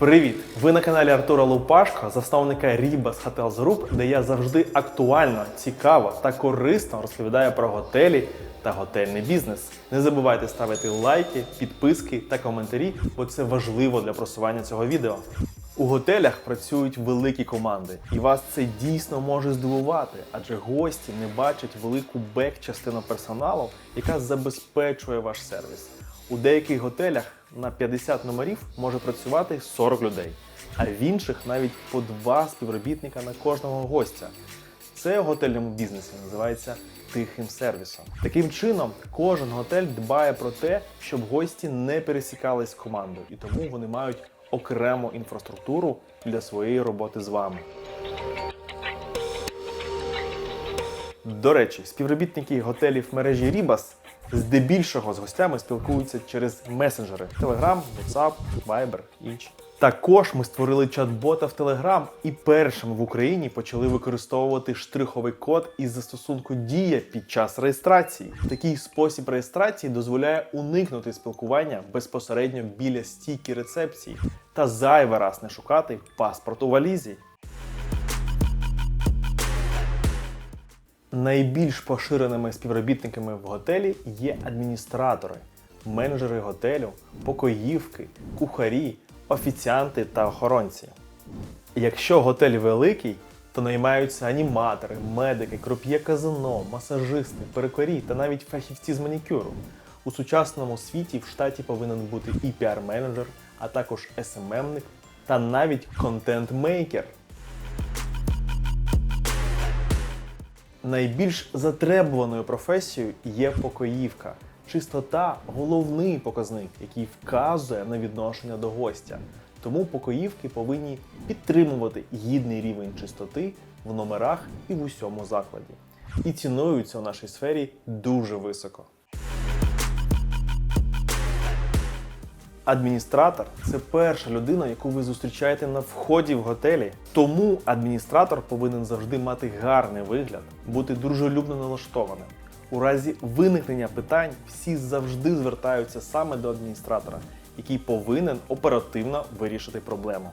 Привіт! Ви на каналі Артура Лупашко, засновника Ribas Hotels Group, де я завжди актуально, цікаво та корисно розповідаю про готелі та готельний бізнес. Не забувайте ставити лайки, підписки та коментарі, бо це важливо для просування цього відео. У готелях працюють великі команди, і вас це дійсно може здивувати, адже гості не бачать велику бек-частину персоналу, яка забезпечує ваш сервіс. У деяких готелях на 50 номерів може працювати 40 людей, а в інших навіть по два співробітника на кожного гостя. Це в готельному бізнесі називається тихим сервісом. Таким чином, кожен готель дбає про те, щоб гості не пересікались з командою, і тому вони мають окрему інфраструктуру для своєї роботи з вами. До речі, співробітники готелів мережі Рібас здебільшого з гостями спілкуються через месенджери Telegram, WhatsApp, Viber, інші. Також ми створили чат-бота в Telegram і першими в Україні почали використовувати штриховий код із застосунку Дія під час реєстрації. Такий спосіб реєстрації дозволяє уникнути спілкування безпосередньо біля стійки рецепції та зайвий раз не шукати паспорт у валізі. Найбільш поширеними співробітниками в готелі є адміністратори, менеджери готелю, покоївки, кухарі, офіціанти та охоронці. Якщо готель великий, то наймаються аніматори, медики, круп'є казино, масажисти, перукарі та навіть фахівці з манікюру. У сучасному світі в штаті повинен бути і піар-менеджер, а також SMM-ник та навіть контент-мейкер. Найбільш затребуваною професією є покоївка. Чистота головний показник, який вказує на відношення до гостя. Тому покоївки повинні підтримувати гідний рівень чистоти в номерах і в усьому закладі. І цінуються у нашій сфері дуже високо. Адміністратор це перша людина, яку ви зустрічаєте на вході в готелі. Тому адміністратор повинен завжди мати гарний вигляд, бути дружелюбно налаштованим. У разі виникнення питань всі завжди звертаються саме до адміністратора, який повинен оперативно вирішити проблему.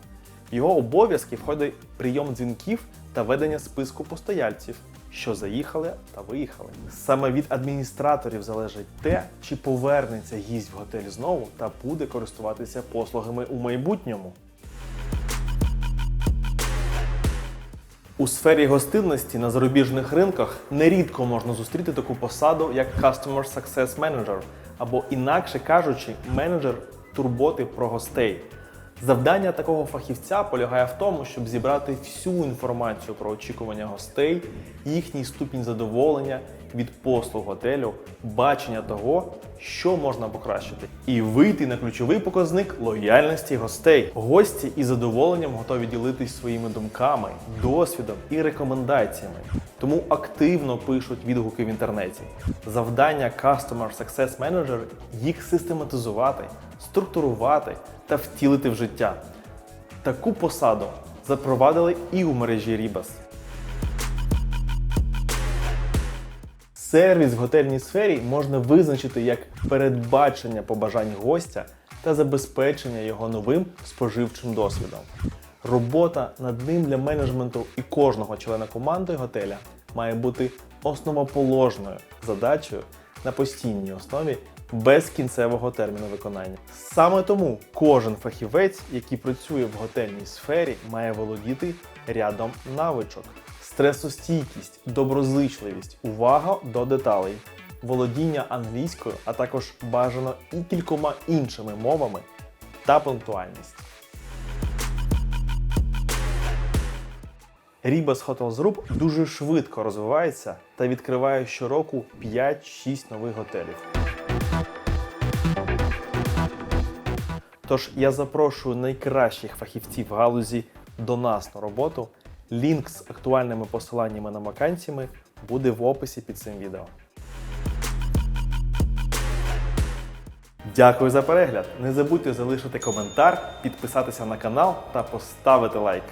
В його обов'язки входить прийом дзвінків та ведення списку постояльців, що заїхали та виїхали. Саме від адміністраторів залежить те, чи повернеться гість в готель знову та буде користуватися послугами у майбутньому. У сфері гостинності на зарубіжних ринках нерідко можна зустріти таку посаду, як Customer Success Manager, або інакше кажучи, менеджер турботи про гостей. Завдання такого фахівця полягає в тому, щоб зібрати всю інформацію про очікування гостей, їхній ступінь задоволення від послуг готелю, бачення того, що можна покращити, і вийти на ключовий показник лояльності гостей. Гості із задоволенням готові ділитись своїми думками, досвідом і рекомендаціями. Тому активно пишуть відгуки в інтернеті. Завдання Customer Success Manager – їх систематизувати, структурувати та втілити в життя. Таку посаду запровадили і у мережі Рібас. Сервіс в готельній сфері можна визначити як передбачення побажань гостя та забезпечення його новим споживчим досвідом. Робота над ним для менеджменту і кожного члена команди готеля має бути основоположною задачею на постійній основі без кінцевого терміну виконання. Саме тому кожен фахівець, який працює в готельній сфері, має володіти рядом навичок: стресостійкість, доброзичливість, увага до деталей, володіння англійською, а також бажано і кількома іншими мовами та пунктуальність. Hotels Group дуже швидко розвивається та відкриває щороку 5-6 нових готелів. Тож я запрошую найкращих фахівців галузі до нас на роботу. Лінк з актуальними посиланнями на вакансіями буде в описі під цим відео. Дякую за перегляд! Не забудьте залишити коментар, підписатися на канал та поставити лайк.